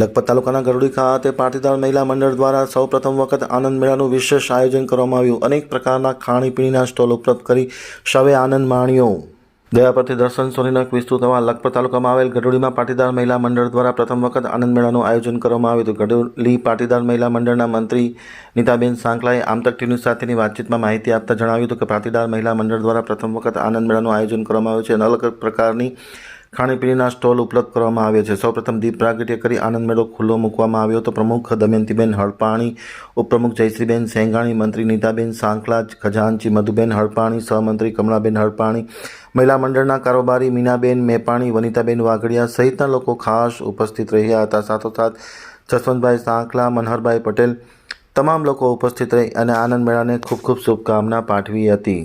લખપત તાલુકાના ગરડી ખાતે પાટીદાર મહિલા મંડળ દ્વારા સૌ પ્રથમ વખત આનંદ મેળાનું વિશેષ આયોજન કરવામાં આવ્યું. અનેક પ્રકારના ખાણીપીણીના સ્ટોલ ઉપલબ્ધ કરી શવે આનંદ માણ્યો. ગયા પરથી દર્શન સોનીનક વિસ્તૃત થવા લખપત તાલુકામાં આવેલ ગઢોડીમાં પાટીદાર મહિલા મંડળ દ્વારા પ્રથમ વખત આનંદ મેળાનું આયોજન કરવામાં આવ્યું હતું. ગઢોલી પાટીદાર મહિલા મંડળના મંત્રી નીતાબેન સાંકલાએ આમતક ટીવી સાથેની વાતચીતમાં માહિતી આપતા જણાવ્યું હતું કે પાટીદાર મહિલા મંડળ દ્વારા પ્રથમ વખત આનંદ મેળાનું આયોજન કરવામાં આવ્યું છે અને અલગ પ્રકારની ખાણીપીણીના સ્ટોલ ઉપલબ્ધ કરવામાં આવે છે. સૌપ્રથમ દીપ પ્રાગટ્ય કરી આનંદ મેળો ખુલ્લો મૂકવામાં આવ્યો હતો. પ્રમુખ દમયંતીબેન હડપાણી, ઉપપ્રમુખ જયશ્રીબેન સેંગાણી, મંત્રી નીતાબેન સાંકલા ખજાનચી મધુબેન હડપાણી, સહમંત્રી કમલાબેન હડપાણી, મહિલા મંડળના કારોબારી મીનાબેન મેપાણી, વનિતાબેન વાઘડિયા સહિતના લોકો ખાસ ઉપસ્થિત રહ્યા હતા. સાથોસાથ જસવંતભાઈ સાંકલા, મનહરભાઈ પટેલ, તમામ લોકો ઉપસ્થિત રહી અને આનંદ મેળાને ખૂબ ખૂબ શુભકામના પાઠવી હતી.